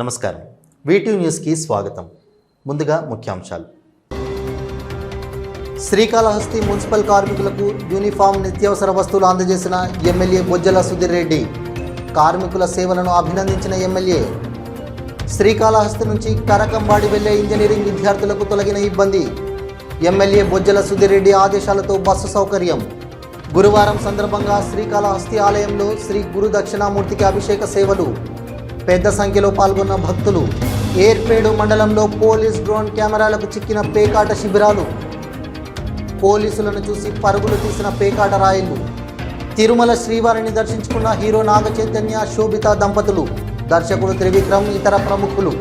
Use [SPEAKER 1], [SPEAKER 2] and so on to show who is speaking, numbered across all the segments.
[SPEAKER 1] నమస్కారం. వీటి న్యూస్కి స్వాగతం. ముందుగా ముఖ్యాంశాలు. శ్రీకాళహస్తి మున్సిపల్ కార్మికులకు యూనిఫామ్ నిత్యావసర వస్తువులు అందజేసిన ఎమ్మెల్యే బొజ్జల సుధీర్ రెడ్డి. కార్మికుల సేవలను అభినందించిన ఎమ్మెల్యే. శ్రీకాళహస్తి నుంచి కరకంబాడి వెళ్ళే ఇంజనీరింగ్ విద్యార్థులకు తొలగిన ఇబ్బంది. ఎమ్మెల్యే బొజ్జల సుధీర్ రెడ్డి ఆదేశాలతో బస్సు సౌకర్యం. గురువారం సందర్భంగా శ్రీకాళహస్తి ఆలయంలో శ్రీ గురు దక్షిణామూర్తికి అభిషేక సేవలు. పెద్ద సంఖ్యలో పాల్గొన్న భక్తులు. ఏర్పేడు మండలంలో పోలీస్ డ్రోన్ కెమెరాలకు చిక్కిన పేకాట శిబిరాలు. పోలీసులను చూసి పరుగులు తీసిన పేకాట రాయలు. తిరుమల శ్రీవారిని దర్శించుకున్న హీరో నాగ చైతన్య శోభిత దంపతులు దర్శకుడు త్రివిక్రమ్ ఇతర ప్రముఖులు.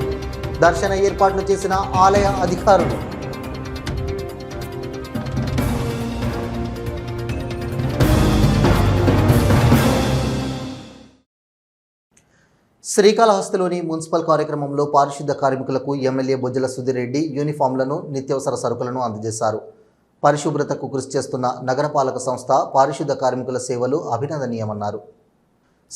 [SPEAKER 1] దర్శన ఏర్పాట్లు చేసిన ఆలయ అధికారులు. శ్రీకాళహస్తిలోని మున్సిపల్ కార్యక్రమంలో పారిశుద్ధ కార్మికులకు ఎమ్మెల్యే బొజ్జల సుధీర్ రెడ్డి యూనిఫామ్లను నిత్యావసర సరుకులను అందజేశారు. పరిశుభ్రతకు కృషి చేస్తున్న నగరపాలక సంస్థ పారిశుద్ధ కార్మికుల సేవలు అభినందనీయమన్నారు.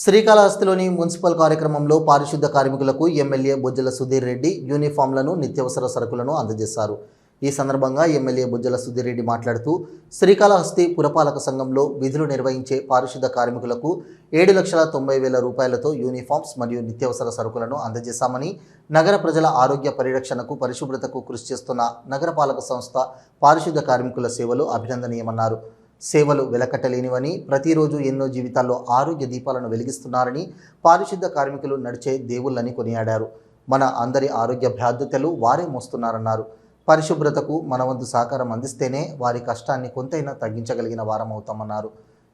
[SPEAKER 1] శ్రీకాళహస్తిలోని మున్సిపల్ కార్యక్రమంలో పారిశుద్ధ కార్మికులకు ఎమ్మెల్యే బొజ్జల సుధీర్ రెడ్డి యూనిఫామ్లను నిత్యావసర సరుకులను అందజేశారు. ఈ సందర్భంగా ఎమ్మెల్యే బుజ్జల సుధిరెడ్డి మాట్లాడుతూ శ్రీకాళహస్తి పురపాలక సంఘంలో విధులు నిర్వహించే పారిశుద్ధ కార్మికులకు ఏడు లక్షల తొంభై వేల రూపాయలతో యూనిఫామ్స్ మరియు నిత్యావసర సరుకులను అందజేశామని నగర ప్రజల ఆరోగ్య పరిరక్షణకు పరిశుభ్రతకు కృషి చేస్తున్న నగరపాలక సంస్థ పారిశుద్ధ కార్మికుల సేవలు అభినందనీయమన్నారు. సేవలు వెలకట్టలేనివని ప్రతిరోజు ఎన్నో జీవితాల్లో ఆరోగ్య దీపాలను వెలిగిస్తున్నారని పారిశుద్ధ కార్మికులు నడిచే దేవుళ్ళని కొనియాడారు. మన అందరి ఆరోగ్య బాధ్యతలు వారే మోస్తున్నారన్నారు. పరిశుభ్రతకు మనవంతు సహకారం అందిస్తేనే వారి కష్టాన్ని కొంతైనా తగ్గించగలిగిన వారం అవుతామన్నారు.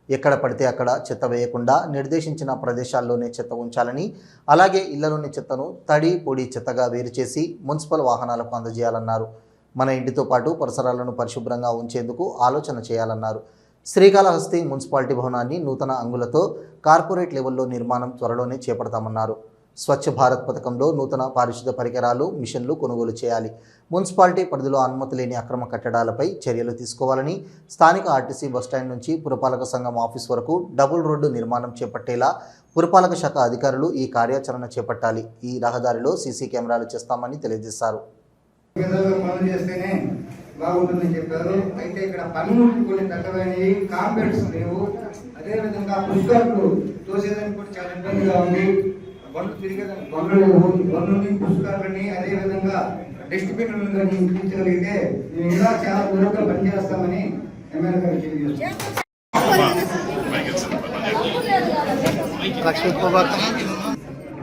[SPEAKER 1] ఎక్కడ పడితే అక్కడ చెత్త వేయకుండా నిర్దేశించిన ప్రదేశాల్లోనే చెత్త ఉంచాలని అలాగే ఇళ్ళలోని చెత్తను తడి పొడి చెత్తగా వేరు చేసి మున్సిపల్ వాహనాలకు అందజేయాలన్నారు. మన ఇంటితో పాటు పరిసరాలను పరిశుభ్రంగా ఉంచేందుకు ఆలోచన చేయాలన్నారు. శ్రీకాళహస్తి మున్సిపాలిటీ భవనాన్ని నూతన అంగులతో కార్పొరేట్ లెవెల్లో నిర్మాణం త్వరలోనే చేపడతామన్నారు. స్వచ్ఛ భారత్ పథకంలో నూతన పారిశుద్ధ పరికరాలు మిషన్లు కొనుగోలు చేయాలి. మున్సిపాలిటీ పరిధిలో అనుమతి లేని అక్రమ కట్టడాలపై చర్యలు తీసుకోవాలని స్థానిక ఆర్టీసీ బస్టాండ్ నుంచి పురపాలక సంఘం ఆఫీస్ వరకు డబుల్ రోడ్డు నిర్మాణం చేపట్టేలా పురపాలక శాఖ అధికారులు ఈ కార్యాచరణ చేపట్టాలి. ఈ రహదారిలో సీసీ కెమెరాలు చేస్తామని తెలియజేశారు.
[SPEAKER 2] బాగుంటుందని చెప్పారు. అయితే ఇక్కడ కొన్ని లేవు. పుస్తకాలు తోసేదానికి కూడా చాలా ఇబ్బందిగా ఉంది. పనులు తిరిగేదానికి పనులు పుస్తకాలని అదే విధంగా డస్ట్బిన్లను కానీ ఇప్పించగలిగితే మేము ఇంకా చాలా దూరంగా పనిచేస్తామని ఎమ్మెల్యే గారు తెలియజేస్తాం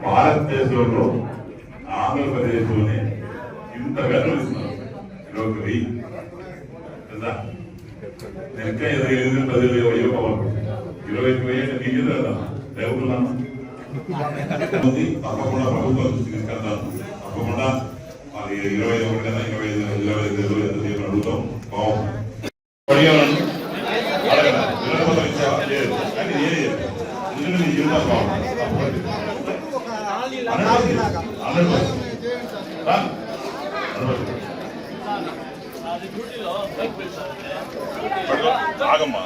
[SPEAKER 3] భారతదేశంలో ఆంధ్రప్రదేశ్లోనే ఇంత గర్విస్తున్నారు వెయ్యి. కదా? ఇరవై ఎనిమిది పదివేలు అయ్యో ఇరవై వెయ్యి అంటే కదా? రేపుతున్నాను తప్పకుండా ప్రభుత్వం దృష్టికి తీసుకెళ్తాను తప్పకుండా మరి ఇరవై ఒకటి కదా ఇరవై ఐదు ఇరవై ఐదు ఇరవై ఐదు. చెప్పి అడుగుతాం బాగుంది అడిగాను అడగను వినకపోతే ఇచ్చావా లేదు కానీ ఏది ఎందుకంటే నీ జీవితం బాగుంది తప్పకుండా ఆగమ్మా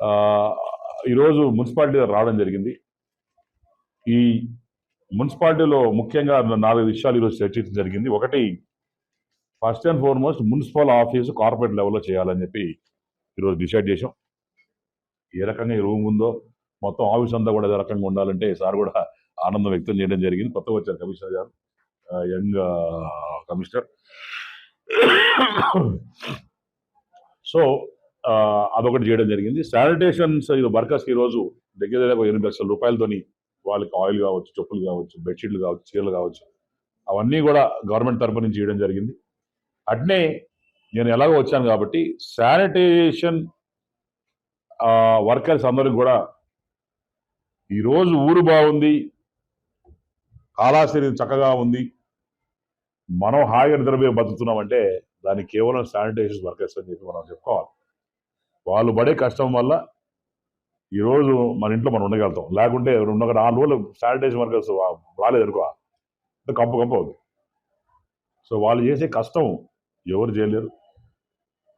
[SPEAKER 4] ఆ, ఈరోజు మున్సిపాలిటీ రావడం జరిగింది. ఈ మున్సిపాలిటీలో ముఖ్యంగా నాలుగు విషయాలు ఈరోజు చర్చించడం జరిగింది. ఒకటి first and foremost municipal office corporate లెవెల్లో చేయాలని చెప్పి ఈరోజు డిసైడ్ చేసాం ఏ రకంగా ఈ రూమ్ ఉందో మొత్తం ఆఫీస్ అంతా కూడా అదే రకంగా ఉండాలంటే సార్ కూడా ఆనందం వ్యక్తం చేయడం జరిగింది. కొత్త వచ్చారు కమిషనర్ గారు. Young commissioner. సో అదొకటి చేయడం జరిగింది. శానిటేషన్స్ వర్కర్స్కి ఈరోజు రోజు దగ్గర దగ్గర ఒక ఎనిమిది లక్షల రూపాయలతోని వాళ్ళకి ఆయిల్ కావచ్చు చెప్పులు కావచ్చు బెడ్షీట్లు కావచ్చు చీరలు కావచ్చు అవన్నీ కూడా గవర్నమెంట్ తరపు నుంచి చేయడం జరిగింది. అట్నే నేను ఎలాగో వచ్చాను కాబట్టి శానిటైజేషన్ వర్కర్స్ అందరికి కూడా ఈరోజు ఊరు బాగుంది కాలాశ్రీ చక్కగా ఉంది మనం హాయిగా నిద్రపోయి బతుకుతున్నామంటే దానికి కేవలం శానిటైజేషన్ వర్కర్స్ అని చెప్పి మనం చెప్పుకోవాలి. వాళ్ళు పడే కష్టం వల్ల ఈరోజు మన ఇంట్లో మనం ఉండగలుగుతాం. లేకుంటే రెండు ఒక నాలుగు రోజులు శానిటైజ్ వర్కర్స్ రాలేదు అనుకో. అంటే కంపు కంపు అవుతుంది సో వాళ్ళు చేసే కష్టం ఎవరు చేయలేరు.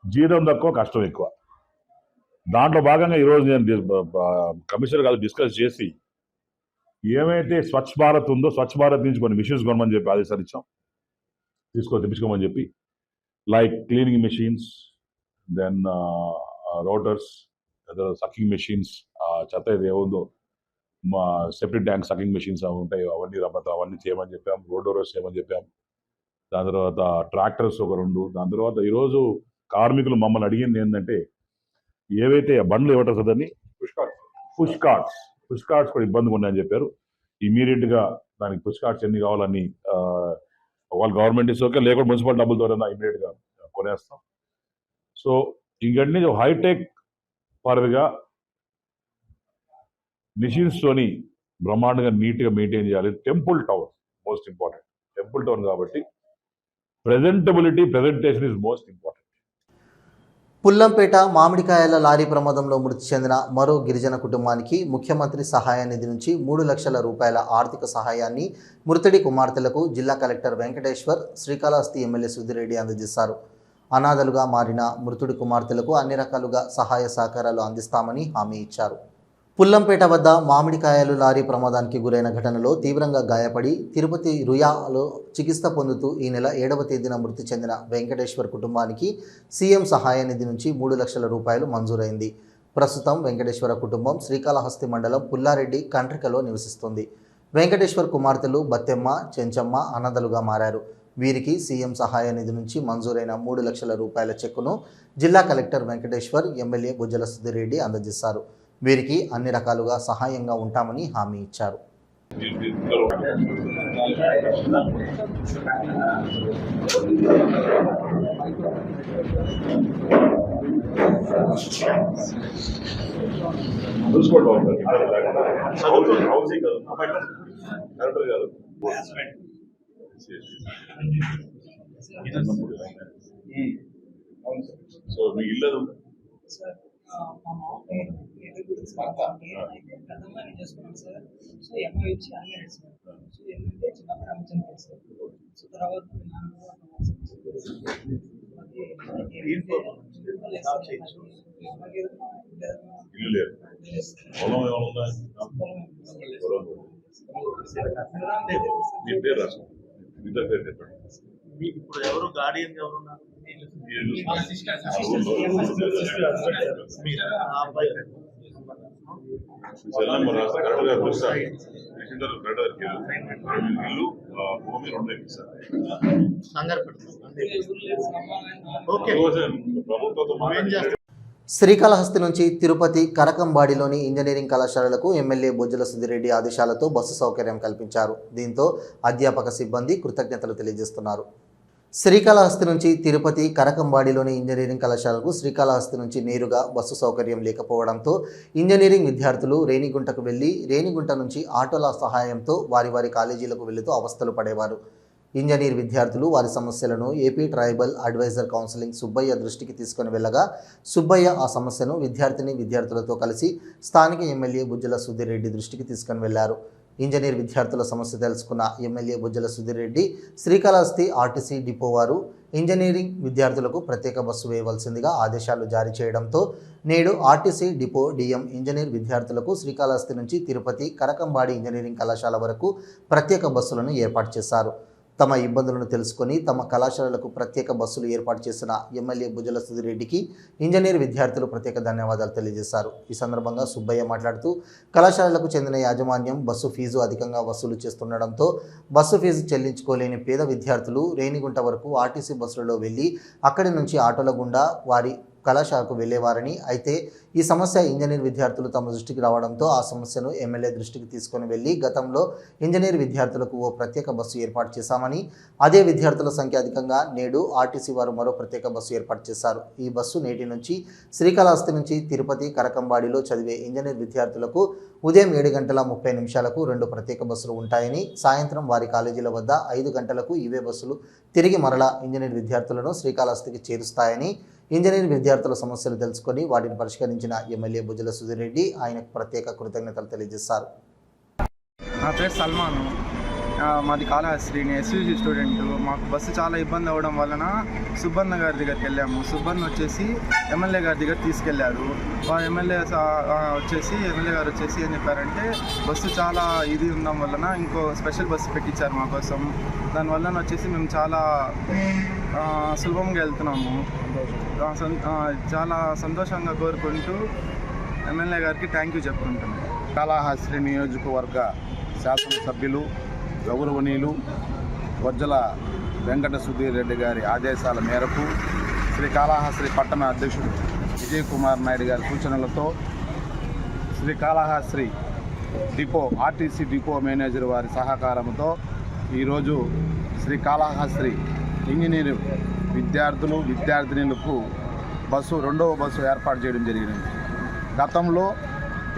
[SPEAKER 4] జీతం తక్కువ కష్టం ఎక్కువ. దాంట్లో భాగంగా ఈరోజు నేను కమిషనర్ గారు డిస్కస్ చేసి ఏమైతే స్వచ్ఛ భారత్ ఉందో స్వచ్ఛ భారత్ నుంచి కొన్ని మిషన్స్ కొనమని చెప్పి ఆదేశాలు ఇచ్చాం. తీసుకో తెప్పించుకోమని చెప్పి. Like cleaning machines then rotors sucking machines చెత్త ఇది ఏముందో మా సెప్టిక్ ట్యాంక్ సకింగ్ మెషిన్స్ అవి ఉంటాయి అవన్నీ రబ్బత అవన్నీ చేయమని చెప్పాం రోడ్ డోరర్స్ చేయమని చెప్పాం. దాని తర్వాత ట్రాక్టర్స్ ఒక రెండు దాని తర్వాత ఈరోజు కార్మికులు మమ్మల్ని అడిగింది ఏంటంటే ఏవైతే బండ్లు ఇవ్వటం సదని పుష్ కార్డ్స్ పుష్ కార్డ్స్ కూడా ఇబ్బందిగా ఉన్నాయని చెప్పారు. ఇమీడియట్గా దానికి పుష్ కార్డ్స్ ఎన్ని కావాలని ఒకవేళ గవర్నమెంట్ ఇస్ ఓకే లేకపోతే మున్సిపల్ డబ్బులతో ఇమీడియట్గా కొనేస్తాం. సో ఇంకన్నీ హైటెక్ పరగా మిషన్స్ తోని బ్రహ్మాండంగా నీట్గా మెయింటైన్ చేయాలి. Temple town most important temple town కాబట్టి presentability presentation is most important
[SPEAKER 1] Pullampeta మామిడికాయల lorry ప్రమాదంలో మృతి చెందిన మరో గిరిజన కుటుంబానికి ముఖ్యమంత్రి సహాయ నిధి నుంచి మూడు లక్షల రూపాయల ఆర్థిక సహాయాన్ని మృతుడి కుమార్తెలకు జిల్లా కలెక్టర్ వెంకటేశ్వర్ శ్రీకాళహస్తి ఎమ్మెల్యే సుధిరెడ్డి అందజేశారు. అనాథలుగా మారిన మృతుడి కుమార్తెలకు అన్ని రకాలుగా సహాయ సహకారాలు అందిస్తామని హామీ ఇచ్చారు. పుల్లంపేట వద్ద మామిడికాయలు లారీ ప్రమాదానికి గురైన ఘటనలో తీవ్రంగా గాయపడి తిరుపతి రుయాలో చికిత్స పొందుతూ ఈ నెల ఏడవ తేదీన మృతి చెందిన వెంకటేశ్వర్ కుటుంబానికి సీఎం సహాయ నిధి నుంచి మూడు లక్షల రూపాయలు మంజూరైంది. ప్రస్తుతం వెంకటేశ్వర కుటుంబం శ్రీకాళహస్తి మండలం పుల్లారెడ్డి కంట్రికలో నివసిస్తుంది. వెంకటేశ్వర్ కుమార్తెలు బత్తెమ్మ చెంచమ్మ అన్నదలుగా మారారు. వీరికి సీఎం సహాయ నిధి నుంచి మంజూరైన మూడు లక్షల రూపాయల చెక్కును జిల్లా కలెక్టర్ వెంకటేశ్వర్ ఎమ్మెల్యే గుజ్జల సుధిరెడ్డి అందజేశారు. వీరికి అన్ని రకాలుగా సహాయంగా ఉంటామని హామీ ఇచ్చారు.
[SPEAKER 4] మున్సిపల్ హౌసింగ్ కాదు. అమ్మాయి కలెక్టర్ గారు సో మీ ఇల్లు అది? ఉందా?
[SPEAKER 5] సార్ ఆ, మా మామూలు ఏదో గురించి మాట్లాడుతుంటే పెద్దమ్మాయిని చేసుకున్నాను సార్? సో అమ్మాయి వచ్చి సార్. సో ఏంటంటే చిన్నప్పుడు అమ్మ సార్. సో తర్వాత
[SPEAKER 4] ఇల్లు లేదు. పొలం ఏమైనా ఉందా. మీ పేరు రాసుకో ఇద్దరు పేరు చెప్పండి
[SPEAKER 6] మీకు ఇప్పుడు ఎవరు గార్డియన్ ఎవరున్నారు
[SPEAKER 1] శ్రీకాళహస్తి నుంచి తిరుపతి కరకంబాడిలోని ఇంజనీరింగ్ కళాశాలలకు ఎమ్మెల్యే బొజ్జల సుధిరెడ్డి ఆదేశాలతో బస్సు సౌకర్యం కల్పించారు. దీంతో అధ్యాపక సిబ్బంది కృతజ్ఞతలు తెలియజేస్తున్నారు. శ్రీకాళహస్తి నుంచి తిరుపతి కరకంబాడిలోని ఇంజనీరింగ్ కళాశాలకు శ్రీకాళహస్తి నుంచి నేరుగా బస్సు సౌకర్యం లేకపోవడంతో ఇంజనీరింగ్ విద్యార్థులు రేణిగుంటకు వెళ్ళి రేణిగుంట నుంచి ఆటోల సహాయంతో వారి వారి కాలేజీలకు వెళుతూ అవస్థలు పడేవారు. ఇంజనీర్ విద్యార్థులు వారి సమస్యలను AP tribal adviser counselling Subbaiah దృష్టికి తీసుకొని వెళ్ళగా సుబ్బయ్య ఆ సమస్యను విద్యార్థిని విద్యార్థులతో కలిసి స్థానిక ఎమ్మెల్యే బుజ్జల సుధీరెడ్డి దృష్టికి తీసుకొని వెళ్ళారు ఇంజనీర్ విద్యార్థుల సమస్య తెలుసుకున్న MLA Bujjala Sudhir Reddy Srikalahasti RTC depot వారు ఇంజనీరింగ్ విద్యార్థులకు ప్రత్యేక బస్సు వేయవలసిందిగా ఆదేశాలు జారీ చేయడంతో నేడు ఆర్టీసీ డిపో డిఎం ఇంజనీర్ విద్యార్థులకు శ్రీకాళహస్తి నుంచి తిరుపతి కరకంబాడి ఇంజనీరింగ్ కళాశాల వరకు ప్రత్యేక బస్సులను ఏర్పాటు చేశారు. తమ ఇబ్బందులను తెలుసుకొని తమ కళాశాలలకు ప్రత్యేక బస్సులు ఏర్పాటు చేసిన ఎమ్మెల్యే భుజల సుధిరెడ్డికి ఇంజనీర్ విద్యార్థులు ప్రత్యేక ధన్యవాదాలు తెలియజేశారు. ఈ సందర్భంగా సుబ్బయ్య మాట్లాడుతూ కళాశాలలకు చెందిన యాజమాన్యం బస్సు ఫీజు అధికంగా వసూలు చేస్తుండడంతో బస్సు ఫీజు చెల్లించుకోలేని పేద విద్యార్థులు రేణిగుంట వరకు ఆర్టీసీ బస్సులలో వెళ్ళి అక్కడి నుంచి ఆటోల గుండా వారి కళాశాలకు వెళ్ళేవారని అయితే ఈ సమస్య ఇంజనీర్ విద్యార్థులు తమ దృష్టికి రావడంతో ఆ సమస్యను ఎమ్మెల్యే దృష్టికి తీసుకొని వెళ్ళి గతంలో ఇంజనీర్ విద్యార్థులకు ఓ ప్రత్యేక బస్సు ఏర్పాటు చేశామని అదే విద్యార్థుల సంఖ్య అధికంగా నేడు ఆర్టీసీ వారు మరో ప్రత్యేక బస్సు ఏర్పాటు చేశారు. ఈ బస్సు నేటి నుంచి శ్రీకాళహస్తి నుంచి తిరుపతి కరకంబాడిలో చదివే ఇంజనీర్ విద్యార్థులకు ఉదయం ఏడు గంటల ముప్పై నిమిషాలకు రెండు ప్రత్యేక బస్సులు ఉంటాయని సాయంత్రం వారి కాలేజీల వద్ద ఐదు గంటలకు ఇవే బస్సులు తిరిగి మరలా ఇంజనీర్ విద్యార్థులను శ్రీకాళహస్తికి చేరుస్తాయని ఇంజనీరింగ్ విద్యార్థుల సమస్యలు తెలుసుకొని వాటిని పరిష్కరించిన ఎమ్మెల్యే బుజ్జల సుధీర్ రెడ్డి ఆయనకు ప్రత్యేక కృతజ్ఞతలు తెలియజేశారు.
[SPEAKER 7] నా పేరు సల్మాను. మాది కాళహస్త్రి నేను ఎస్యూజీ స్టూడెంట్ మాకు బస్సు చాలా ఇబ్బంది అవ్వడం వలన సుబ్బన్న గారి దగ్గరికి వెళ్ళాము. సుబ్బన్న వచ్చేసి ఎమ్మెల్యే గారి దగ్గర తీసుకెళ్ళారు మా ఎమ్మెల్యే వచ్చేసి ఎమ్మెల్యే గారు వచ్చేసి ఏం చెప్పారంటే బస్సు చాలా ఇది ఉండడం వలన ఇంకో స్పెషల్ బస్సు పెట్టించారు మా కోసం. దానివల్ల వచ్చేసి మేము చాలా సులభంగా వెళ్తున్నాము. చాలా సంతోషంగా కోరుకుంటూ ఎమ్మెల్యే గారికి థ్యాంక్ యూ చెప్పుకుంటున్నాను
[SPEAKER 8] కాళహస్తి నియోజకవర్గ శాసనసభ్యులు గౌరవనీయులు వజ్జల వెంకట సుధీర్ రెడ్డి గారి ఆదేశాల మేరకు శ్రీకాళహస్తి పట్టణ అధ్యక్షుడు విజయ్ కుమార్ నాయుడు గారి సూచనలతో Srikalahasti depot RTC depot manager వారి సహకారంతో ఈరోజు శ్రీకాళహస్తి ఇంజనీరింగ్ విద్యార్థులు విద్యార్థినులకు బస్సు రెండవ బస్సు ఏర్పాటు చేయడం జరిగింది. గతంలో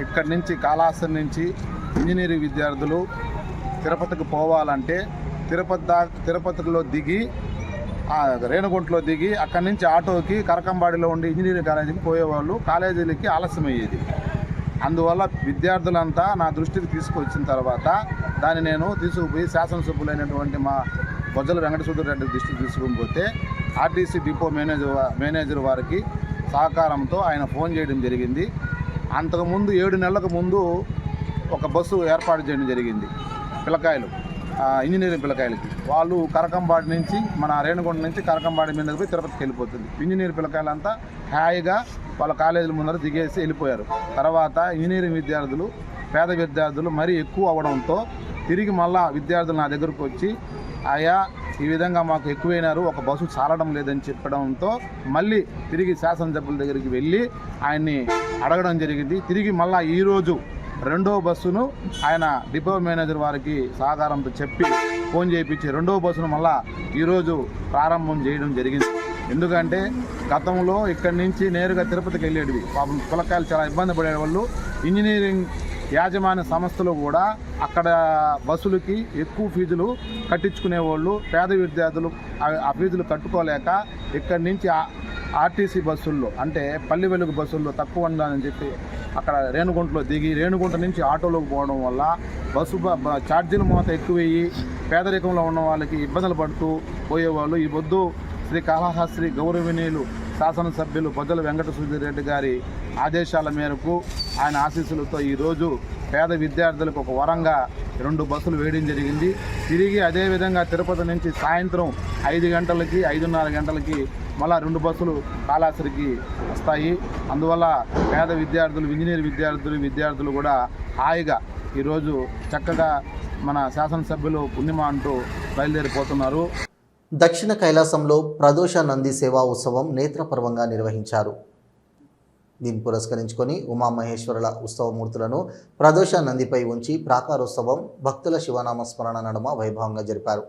[SPEAKER 8] ఇక్కడి నుంచి కాళహస్తి నుంచి ఇంజనీరింగ్ విద్యార్థులు తిరుపతికి పోవాలంటే తిరుపతి దా తిరుపతిలో దిగి రేణుగుంటలో దిగి అక్కడి నుంచి ఆటోకి కరకంబాడిలో ఉండి ఇంజనీరింగ్ కాలేజీకి పోయేవాళ్ళు కాలేజీలకి ఆలస్యమయ్యేది. అందువల్ల విద్యార్థులంతా నా దృష్టికి తీసుకొచ్చిన తర్వాత దాన్ని నేను తీసుకుపోయి శాసనసభ్యులైనటువంటి మా కొజ్జల వెంకటేశ్వర రెడ్డి దృష్టి తీసుకుని పోతే ఆర్టీసీ డిపో మేనేజర్ మేనేజర్ వారికి సహకారంతో ఆయన ఫోన్ చేయడం జరిగింది. అంతకుముందు ఏడు నెలలకు ముందు ఒక బస్సు ఏర్పాటు చేయడం జరిగింది. పిల్లకాయలు ఇంజనీరింగ్ పిల్లకాయలకి. వాళ్ళు కరకంబాడి నుంచి మన రేణుగుండ నుంచి కరకంబాడి మీద పోయి తిరుపతికి వెళ్ళిపోతుంది. ఇంజనీర్ పిల్లకాయలంతా హాయిగా వాళ్ళ కాలేజీల ముందర దిగేసి వెళ్ళిపోయారు. తర్వాత ఇంజనీరింగ్ విద్యార్థులు పేద విద్యార్థులు మరీ ఎక్కువ అవడంతో తిరిగి మళ్ళా విద్యార్థులు నా దగ్గరకు వచ్చి ఆయా ఈ విధంగా మాకు ఎక్కువైనారు. ఒక బస్సు చాలడం లేదని చెప్పడంతో మళ్ళీ తిరిగి శాసనసభ్యుల దగ్గరికి వెళ్ళి ఆయన్ని అడగడం జరిగింది. తిరిగి మళ్ళా ఈరోజు రెండో బస్సును ఆయన డిపో మేనేజర్ వారికి సహకారంతో చెప్పి ఫోన్ చేయించి రెండో బస్సును మళ్ళా ఈరోజు ప్రారంభం చేయడం జరిగింది. ఎందుకంటే గతంలో ఇక్కడి నుంచి నేరుగా తిరుపతికి వెళ్ళేటివి. పాపం పిల్లకాయలు చాలా ఇబ్బంది పడేవాళ్ళు. ఇంజనీరింగ్ యాజమాన్య సంస్థలు కూడా అక్కడ బస్సులకి ఎక్కువ ఫీజులు కట్టించుకునే వాళ్ళు పేద విద్యార్థులు ఆ- ఫీజులు కట్టుకోలేక ఇక్కడి నుంచి ఆర్టీసీ బస్సుల్లో అంటే పల్లె వెలుగు బస్సుల్లో తక్కువ ఉండాలని చెప్పి అక్కడ రేణుగుంటలో దిగి రేణుగుంట నుంచి ఆటోలోకి పోవడం వల్ల బస్సు బ- ఛార్జీలు మోత ఎక్కువయ్యి పేదరికంలో ఉన్న వాళ్ళకి ఇబ్బందులు పడుతూ పోయేవాళ్ళు. ఈ పొద్దు శ్రీ కాళహస్త్రి గౌరవనీయులు శాసనసభ్యులు బొజ్జల వెంకట సుధీర్ రెడ్డి గారి ఆదేశాల మేరకు ఆయన ఆశీస్సులతో ఈరోజు పేద విద్యార్థులకు ఒక వరంగా రెండు బస్సులు వేయడం జరిగింది. తిరిగి అదేవిధంగా తిరుపతి నుంచి సాయంత్రం ఐదు గంటలకి ఐదున్నర గంటలకి మళ్ళా రెండు బస్సులు కాళాసరికి వస్తాయి. అందువల్ల పేద విద్యార్థులు ఇంజనీర్ విద్యార్థులు విద్యార్థులు కూడా హాయిగా ఈరోజు చక్కగా మన శాసనసభ్యులు పుణ్యమ అంటూ బయలుదేరిపోతున్నారు.
[SPEAKER 1] దక్షిణ కైలాసంలో ప్రదోష నంది సేవా ఉత్సవం నేత్రపర్వంగా నిర్వహించారు. దీన్ని పురస్కరించుకొని ఉమామహేశ్వరుల ఉత్సవమూర్తులను ప్రదోష నందిపై ఉంచి ప్రాకారోత్సవం భక్తుల శివనామ స్మరణ నడుమ వైభవంగా జరిపారు.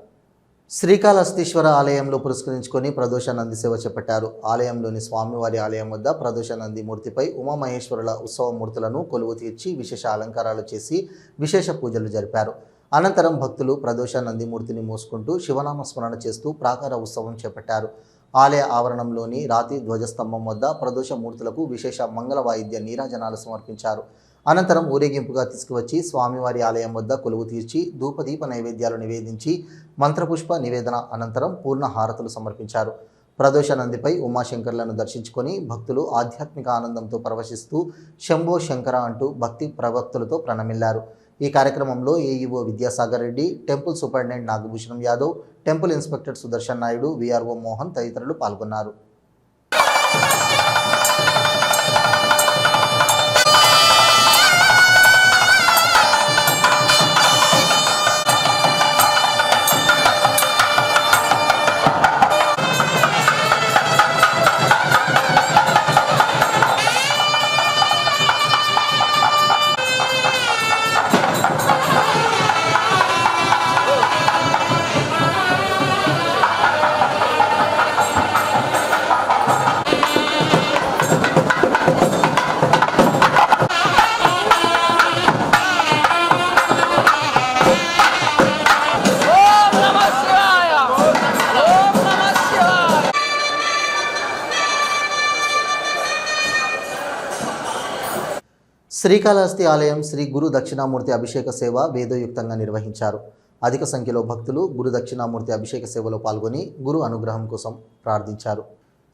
[SPEAKER 1] శ్రీకాళహస్తీశ్వర ఆలయంలో పురస్కరించుకొని ప్రదోష నంది సేవ చేపట్టారు. ఆలయంలోని స్వామివారి ఆలయం వద్ద ప్రదోష నంది మూర్తిపై ఉమామహేశ్వరుల ఉత్సవమూర్తులను కొలువు తీర్చి విశేష అలంకారాలు చేసి విశేష పూజలు జరిపారు. అనంతరం భక్తులు ప్రదోష నందిమూర్తిని మోసుకుంటూ శివనామ స్మరణ చేస్తూ ప్రాకార ఉత్సవం చేపట్టారు. ఆలయ ఆవరణంలోని రాతి ధ్వజస్తంభం వద్ద ప్రదోష మూర్తులకు విశేష మంగళ వాయిద్య నీరాజనాలు సమర్పించారు. అనంతరం ఊరేగింపుగా తీసుకువచ్చి స్వామివారి ఆలయం వద్ద కొలువు తీర్చి ధూపదీప నైవేద్యాలు నివేదించి మంత్రపుష్ప నివేదన అనంతరం పూర్ణ హారతులు సమర్పించారు. ప్రదోష నందిపై ఉమాశంకర్లను దర్శించుకొని భక్తులు ఆధ్యాత్మిక ఆనందంతో పరవశిస్తూ శంభో శంకర అంటూ భక్తి ప్రవక్తులతో ప్రణమిల్లారు. ఈ కార్యక్రమంలో AEO Vidyasagar Reddy temple superintendent Nagabhushanam Yadav temple inspector Sudarshan Naidu VRO Mohan తదితరులు పాల్గొన్నారు. శ్రీకాళహస్తి ఆలయం శ్రీ గురు దక్షిణామూర్తి అభిషేక సేవ వేదోయుక్తంగా నిర్వహించారు. అధిక సంఖ్యలో భక్తులు గురు దక్షిణామూర్తి అభిషేక సేవలో పాల్గొని గురు అనుగ్రహం కోసం ప్రార్థించారు.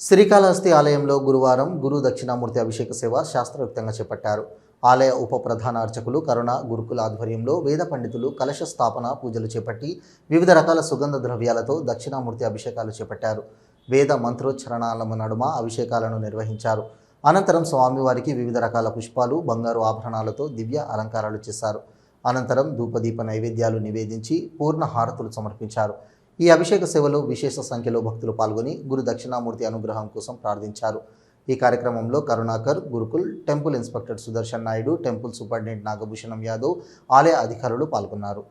[SPEAKER 1] శ్రీకాళహస్తి ఆలయంలో గురువారం గురు దక్షిణామూర్తి అభిషేక సేవ శాస్త్రయుక్తంగా చేపట్టారు. ఆలయ ఉప ప్రధాన అర్చకులు కరుణ గురుకుల ఆధ్వర్యంలో వేద పండితులు కలశ స్థాపన పూజలు చేపట్టి వివిధ రకాల సుగంధ ద్రవ్యాలతో దక్షిణామూర్తి అభిషేకాలు చేపట్టారు. వేద మంత్రోచ్చరణాల నడుమ అభిషేకాలను నిర్వహించారు. అనంతరం స్వామివారికి వివిధ రకాల పుష్పాలు బంగారు ఆభరణాలతో దివ్య అలంకారాలు చేశారు. అనంతరం ధూపదీప నైవేద్యాలు నివేదించి పూర్ణ హారతులు సమర్పించారు. ఈ అభిషేక సేవలో విశేష సంఖ్యలో భక్తులు పాల్గొని గురు దక్షిణామూర్తి అనుగ్రహం కోసం ప్రార్థించారు. ఈ కార్యక్రమంలో Karunakar Gurukul temple inspector Sudarshan Naidu temple superintendent Nagabhushanam Yadav ఆలయ అధికారులు పాల్గొన్నారు.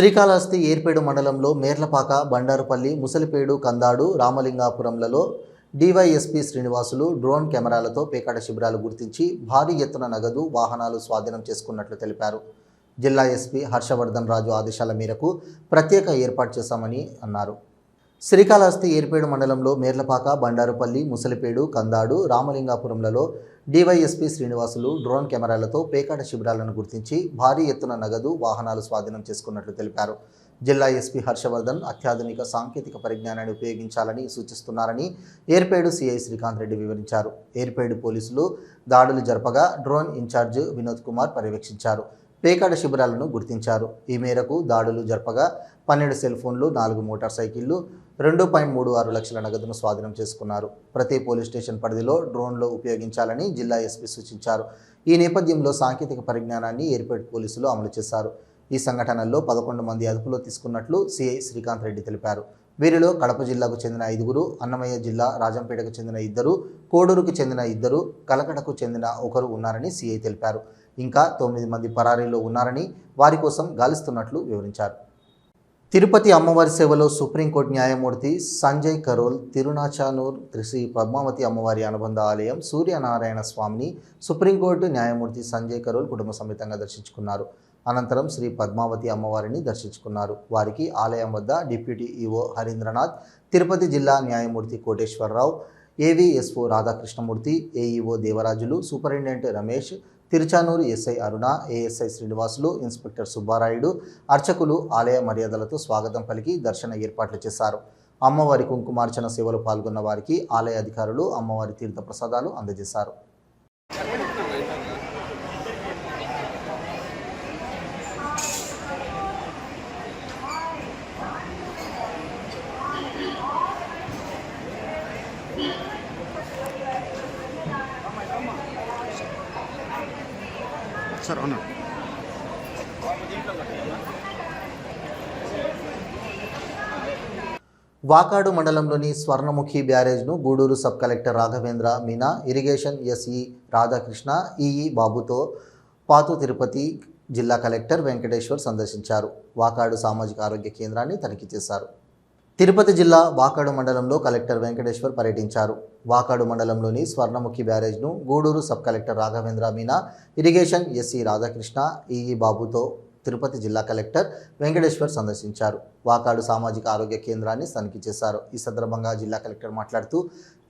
[SPEAKER 1] శ్రీకాళహస్తి ఏర్పేడు మండలంలో మేర్లపాక బండారుపల్లి ముసలిపేడు కందాడు రామలింగాపురంలలో డివైఎస్పీ శ్రీనివాసులు డ్రోన్ కెమెరాలతో పేకాట శిబిరాలు గుర్తించి భారీ ఎత్తున నగదు వాహనాలు స్వాధీనం చేసుకున్నట్లు తెలిపారు. జిల్లా ఎస్పీ హర్షవర్ధన్ రాజు ఆదేశాల మేరకు ప్రత్యేక ఏర్పాటు చేశామని అన్నారు. శ్రీకాళహస్తి ఏర్పేడు మండలంలో మేర్లపాక బండారుపల్లి ముసలిపేడు కందాడు రామలింగాపురంలలో డివైఎస్పీ శ్రీనివాసులు డ్రోన్ కెమెరాలతో పేకాట శిబిరాలను గుర్తించి భారీ ఎత్తున నగదు వాహనాలు స్వాధీనం చేసుకున్నట్లు తెలిపారు. జిల్లా ఎస్పీ హర్షవర్ధన్ అత్యాధునిక సాంకేతిక పరిజ్ఞానాన్ని ఉపయోగించాలని సూచిస్తున్నారని ఏర్పేడు సిఐ శ్రీకాంత్ రెడ్డి వివరించారు. ఏర్పేడు పోలీసులు దాడులు జరపగా డ్రోన్ ఇన్ఛార్జ్ వినోద్ కుమార్ పర్యవేక్షించారు. పేకాడ శిబిరాలను గుర్తించారు. ఈ మేరకు దాడులు జరపగా పన్నెండు సెల్ ఫోన్లు నాలుగు మోటార్ సైకిళ్ళు రెండు పాయింట్ మూడు ఆరు లక్షల నగదును స్వాధీనం చేసుకున్నారు. ప్రతి పోలీస్ స్టేషన్ పరిధిలో డ్రోన్లు ఉపయోగించాలని జిల్లా ఎస్పీ సూచించారు. ఈ నేపథ్యంలో సాంకేతిక పరిజ్ఞానాన్ని ఏర్పేట్ పోలీసులు అమలు చేశారు. ఈ సంఘటనల్లో పదకొండు మంది అదుపులో తీసుకున్నట్లు సిఐ శ్రీకాంత్ రెడ్డి తెలిపారు. వీరిలో కడప జిల్లాకు చెందిన ఐదుగురు అన్నమయ్య జిల్లా రాజంపేటకు చెందిన ఇద్దరు కోడూరుకు చెందిన ఇద్దరు కలకటకు చెందిన ఒకరు ఉన్నారని సిఐ తెలిపారు. ఇంకా తొమ్మిది మంది పరారీలో ఉన్నారని వారి కోసం గాలిస్తున్నట్లు వివరించారు. తిరుపతి అమ్మవారి సేవలో సుప్రీంకోర్టు న్యాయమూర్తి సంజయ్ కరోల్ తిరునాచానూర్ శ్రీ పద్మావతి అమ్మవారి అనుబంధ ఆలయం సూర్యనారాయణ స్వామిని సుప్రీంకోర్టు న్యాయమూర్తి సంజయ్ కరోల్ కుటుంబ సమేతంగా దర్శించుకున్నారు. అనంతరం శ్రీ పద్మావతి అమ్మవారిని దర్శించుకున్నారు. వారికి ఆలయం వద్ద డిప్యూటీ ఈఓ హరీంద్రనాథ్ తిరుపతి జిల్లా న్యాయమూర్తి Koteswara Rao AVSO Radhakrishna Murthy AEO Devarajulu superintendent Ramesh Tiruchanur SI Aruna ASI Srinivasulu inspector Subbarayudu అర్చకులు ఆలయ మర్యాదలతో స్వాగతం పలికి దర్శన ఏర్పాట్లు చేశారు. అమ్మవారి కుంకుమార్చన సేవలో పాల్గొన్న వారికి ఆలయ అధికారులు అమ్మవారి తీర్థ ప్రసాదాలు అందజేశారు.
[SPEAKER 8] సార్ అవునా.
[SPEAKER 1] వాకాడు మండలంలోని Swarnamukhi బ్యారేజ్ను Gudur sub collector Raghavendra Meena irrigation SE Radhakrishna EE బాబుతో పాతు తిరుపతి జిల్లా కలెక్టర్ వెంకటేశ్వర్ సందర్శించారు. వాకాడు సామాజిక ఆరోగ్య కేంద్రాన్ని తనిఖీ చేశారు. తిరుపతి జిల్లా వాకాడు మండలంలో కలెక్టర్ వెంకటేశ్వర్ పర్యటించారు. వాకాడు మండలంలోని Swarnamukhi బ్యారేజ్ను Gudur sub collector Raghavendra Meena irrigation SE Radhakrishna EE బాబుతో తిరుపతి జిల్లా కలెక్టర్ వెంకటేశ్వర్ సందర్శించారు. వాకాడు సామాజిక ఆరోగ్య కేంద్రాన్ని తనిఖీ చేశారు. ఈ సందర్భంగా జిల్లా కలెక్టర్ మాట్లాడుతూ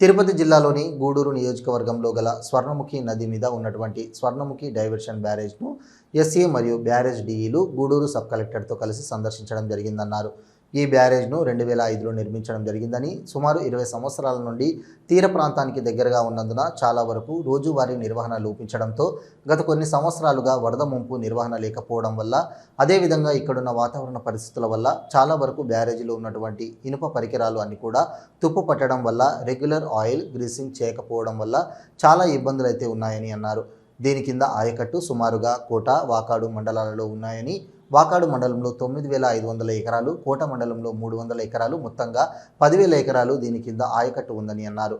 [SPEAKER 1] తిరుపతి జిల్లాలోని గూడూరు నియోజకవర్గంలో గల స్వర్ణముఖి నది మీద ఉన్నటువంటి స్వర్ణముఖి డైవర్షన్ బ్యారేజ్ను ఎస్సీ మరియు బ్యారేజ్ డిఈలు గూడూరు సబ్ కలెక్టర్తో కలిసి సందర్శించడం జరిగిందన్నారు. ఈ బ్యారేజ్ను రెండు వేల ఐదులో నిర్మించడం జరిగిందని సుమారు ఇరవై సంవత్సరాల నుండి తీర ప్రాంతానికి దగ్గరగా ఉన్నందున చాలా వరకు రోజువారీ నిర్వహణ లోపించడంతో గత కొన్ని సంవత్సరాలుగా వరద ముంపు నిర్వహణ లేకపోవడం వల్ల అదేవిధంగా ఇక్కడున్న వాతావరణ పరిస్థితుల వల్ల చాలా వరకు బ్యారేజీలో ఉన్నటువంటి ఇనుప పరికరాలు అన్ని కూడా తుప్పు పట్టడం వల్ల రెగ్యులర్ ఆయిల్ గ్రీసింగ్ చేయకపోవడం వల్ల చాలా ఇబ్బందులు అయితే ఉన్నాయని అన్నారు. దీని కింద ఆయకట్టు సుమారుగా కోట వాకాడు మండలాలలో ఉన్నాయని వాకాడు మండలంలో తొమ్మిది వేల ఐదు వందల ఎకరాలు కోట మండలంలో మూడు వందల ఎకరాలు మొత్తంగా పదివేల ఎకరాలు దీని కింద ఆయకట్టు ఉందని అన్నారు.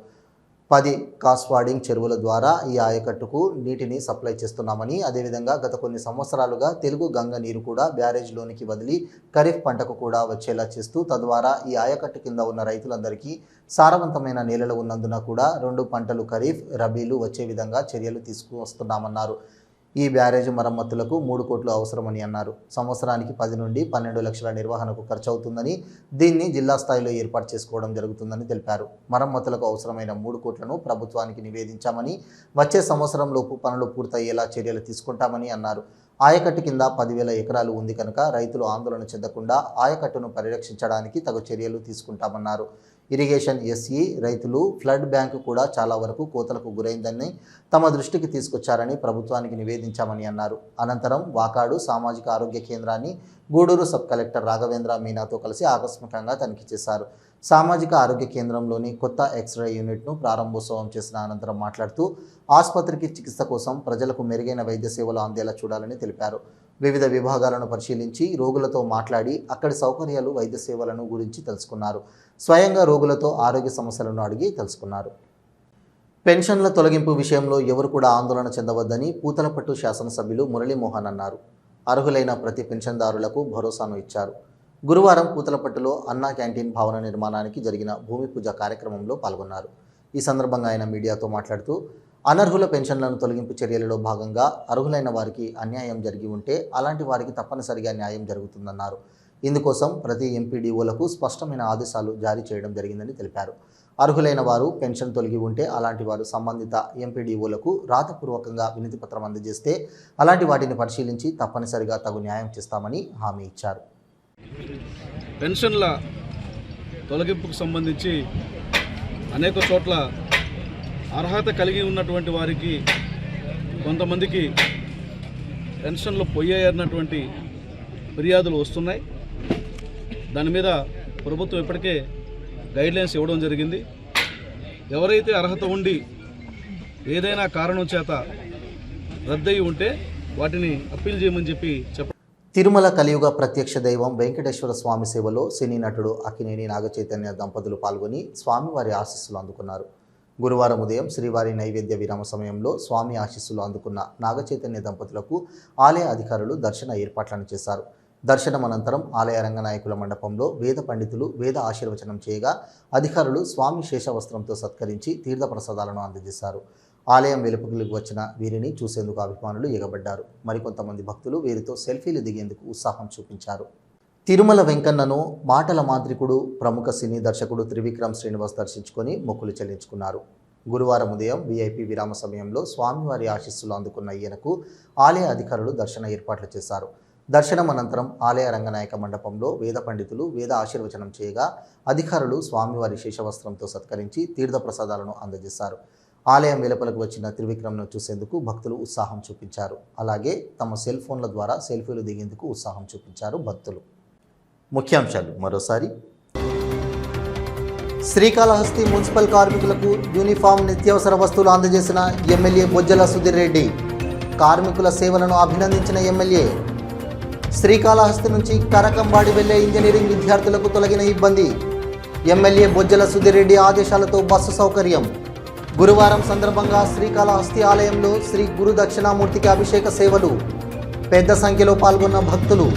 [SPEAKER 1] పది కాస్వాడింగ్ చెరువుల ద్వారా ఈ ఆయకట్టుకు నీటిని సప్లై చేస్తున్నామని అదేవిధంగా గత కొన్ని సంవత్సరాలుగా తెలుగు గంగ నీరు కూడా బ్యారేజ్లోనికి వదిలి ఖరీఫ్ పంటకు కూడా వచ్చేలా చేస్తూ తద్వారా ఈ ఆయకట్టు కింద ఉన్న రైతులందరికీ సారవంతమైన నేలలు ఉన్నందున కూడా రెండు పంటలు ఖరీఫ్ రబీలు వచ్చే విధంగా చర్యలు తీసుకువస్తున్నామన్నారు. ఈ బ్యారేజ్ మరమ్మతులకు మూడు కోట్లు అవసరమని అన్నారు. సంవత్సరానికి పది నుండి పన్నెండు లక్షల నిర్వహణకు ఖర్చు అవుతుందని దీన్ని జిల్లా స్థాయిలో ఏర్పాటు చేసుకోవడం జరుగుతుందని తెలిపారు. మరమ్మతులకు అవసరమైన మూడు కోట్లను ప్రభుత్వానికి నివేదించామని వచ్చే సంవత్సరంలోపు పనులు పూర్తయ్యేలా చర్యలు తీసుకుంటామని అన్నారు. ఆయకట్టు కింద పదివేల ఎకరాలు ఉంది కనుక రైతులు ఆందోళన చెందకుండా ఆయకట్టును పరిరక్షించడానికి తగు చర్యలు తీసుకుంటామన్నారు. ఇరిగేషన్ ఎస్ఈ రైతులు ఫ్లడ్ బ్యాంకు కూడా చాలా వరకు కోతలకు గురైందని తమ దృష్టికి తీసుకొచ్చారని ప్రభుత్వానికి నివేదించామని అన్నారు. అనంతరం వాకాడు సామాజిక ఆరోగ్య కేంద్రాన్ని గూడూరు సబ్ కలెక్టర్ రాఘవేంద్ర మీనాతో కలిసి ఆకస్మికంగా తనిఖీ చేశారు. సామాజిక ఆరోగ్య కేంద్రంలోని కొత్త ఎక్స్రే యూనిట్ను ప్రారంభోత్సవం చేసిన అనంతరం మాట్లాడుతూ ఆసుపత్రికి చికిత్స కోసం ప్రజలకు మెరుగైన వైద్య సేవలు అందేలా చూడాలని తెలిపారు. వివిధ విభాగాలను పరిశీలించి రోగులతో మాట్లాడి అక్కడి సౌకర్యాలు వైద్య సేవలను గురించి తెలుసుకున్నారు. స్వయంగా రోగులతో ఆరోగ్య సమస్యలను అడిగి తెలుసుకున్నారు. పెన్షన్ల తొలగింపు విషయంలో ఎవరు కూడా ఆందోళన చెందవద్దని పూతలపట్టు శాసనసభ్యులు మురళీమోహన్ అన్నారు. అర్హులైన ప్రతి పెన్షన్దారులకు భరోసాను ఇచ్చారు. గురువారం పూతలపట్టులో అన్నా క్యాంటీన్ భవన నిర్మాణానికి జరిగిన భూమి పూజ కార్యక్రమంలో పాల్గొన్నారు. ఈ సందర్భంగా ఆయన మీడియాతో మాట్లాడుతూ అనర్హుల పెన్షన్లను తొలగింపు చర్యలలో భాగంగా అర్హులైన వారికి అన్యాయం జరిగి ఉంటే అలాంటి వారికి తప్పనిసరిగా న్యాయం జరుగుతుందన్నారు. ఇందుకోసం ప్రతి ఎంపీడీఓలకు స్పష్టమైన ఆదేశాలు జారీ చేయడం జరిగిందని తెలిపారు. అర్హులైన వారు పెన్షన్ తొలగి ఉంటే అలాంటి వారు సంబంధిత ఎంపీడీఓలకు రాతపూర్వకంగా వినతి పత్రం అందజేస్తే అలాంటి వాటిని పరిశీలించి తప్పనిసరిగా తగు న్యాయం చేస్తామని హామీ ఇచ్చారు.
[SPEAKER 9] పెన్షన్ల తొలగింపుకు సంబంధించి అనేక చోట్ల అర్హత కలిగి ఉన్నటువంటి వారికి కొంతమందికి పెన్షన్లు పొయ్యాయన్నటువంటి ఫిర్యాదులు వస్తున్నాయి. దాని మీద ప్రభుత్వం ఇప్పటికే గైడ్లైన్స్ ఇవ్వడం జరిగింది. ఎవరైతే అర్హత ఉండి ఏదైనా కారణం చేత రద్దయి ఉంటే వాటిని అప్పీల్ చేయమని చెప్పి చెప్ప
[SPEAKER 1] తిరుమల కలియుగ ప్రత్యక్ష దైవం వెంకటేశ్వర స్వామి సేవలో సినీ నటుడు అక్కినేని నాగచైతన్య దంపతులు పాల్గొని స్వామివారి ఆశీస్సులు అందుకున్నారు. గురువారం ఉదయం శ్రీవారి నైవేద్య విరామ సమయంలో స్వామి ఆశీస్సులు అందుకున్న నాగచైతన్య దంపతులకు ఆలయ అధికారులు దర్శన ఏర్పాట్లను చేశారు. దర్శనం అనంతరం ఆలయ రంగనాయకుల మండపంలో వేద పండితులు వేద ఆశీర్వచనం చేయగా అధికారులు స్వామి శేషవస్త్రంతో సత్కరించి తీర్థప్రసాదాలను అందజేశారు. ఆలయం వెలుపలకు వచ్చిన వీరిని చూసేందుకు అభిమానులు ఎగబడ్డారు. మరికొంతమంది భక్తులు వీరితో సెల్ఫీలు దిగేందుకు ఉత్సాహం చూపించారు. తిరుమల వెంకన్నను మాటల మాంత్రికుడు ప్రముఖ సినీ దర్శకుడు త్రివిక్రమ్ శ్రీనివాస్ దర్శించుకొని మొక్కులు చెల్లించుకున్నారు. గురువారం ఉదయం వీఐపీ విరామ సమయంలో స్వామివారి ఆశీస్సులు అందుకున్న ఈయనకు ఆలయ అధికారులు దర్శన ఏర్పాట్లు చేశారు. దర్శనం అనంతరం ఆలయ రంగనాయక మండపంలో వేద పండితులు వేద ఆశీర్వచనం చేయగా అధికారులు స్వామివారి శేషవస్త్రంతో సత్కరించి తీర్థప్రసాదాలను అందజేశారు. ఆలయం వెలుపలకు వచ్చిన త్రివిక్రమ్ను చూసేందుకు భక్తులు ఉత్సాహం చూపించారు. అలాగే తమ సెల్ ఫోన్ల ద్వారా సెల్ఫీలు దిగేందుకు ఉత్సాహం చూపించారు భక్తులు. ముఖ్యాంశాలు మరోసారి. శ్రీకాళహస్తి మున్సిపల్ కార్మికులకు యూనిఫామ్ నిత్యావసర వస్తువులు అందజేసిన ఎమ్మెల్యే బొజ్జల సుధీర్ రెడ్డి. కార్మికుల సేవలను అభినందించిన ఎమ్మెల్యే శ్రీకాళహస్తి నుంచి కరకంబాడి వెళ్ళే ఇంజనీరింగ్ విద్యార్థులకు తొలగిన ఇబ్బంది. ఎమ్మెల్యే బొజ్జల సుధిరెడ్డి ఆదేశాలతో బస్సు సౌకర్యం. గురువారం సందర్భంగా శ్రీకాళహస్తి ఆలయంలో శ్రీ గురు దక్షిణామూర్తికి అభిషేక సేవలు. పెద్ద సంఖ్యలో పాల్గొన్న భక్తులు.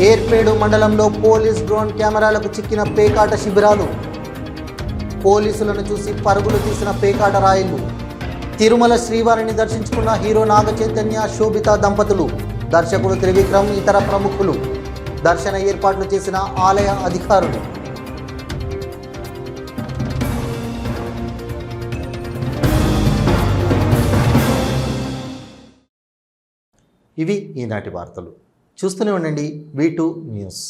[SPEAKER 1] ఏర్పేడు మండలంలో పోలీస్ డ్రోన్ కెమెరాలకు చిక్కిన పేకాట శిబిరాలు. పోలీసులను చూసి పరుగులు తీసిన పేకాట రాయలు. తిరుమల శ్రీవారిని దర్శించుకున్న హీరో నాగచైతన్య శోభిత దంపతులు. దర్శకుడు త్రివిక్రమ్ ఇతర ప్రముఖులు దర్శన ఏర్పాట్లు చేసిన ఆలయ అధికారులు. ఇవి ఈనాటి వార్తలు. చూస్తూనే ఉండండి వీ న్యూస్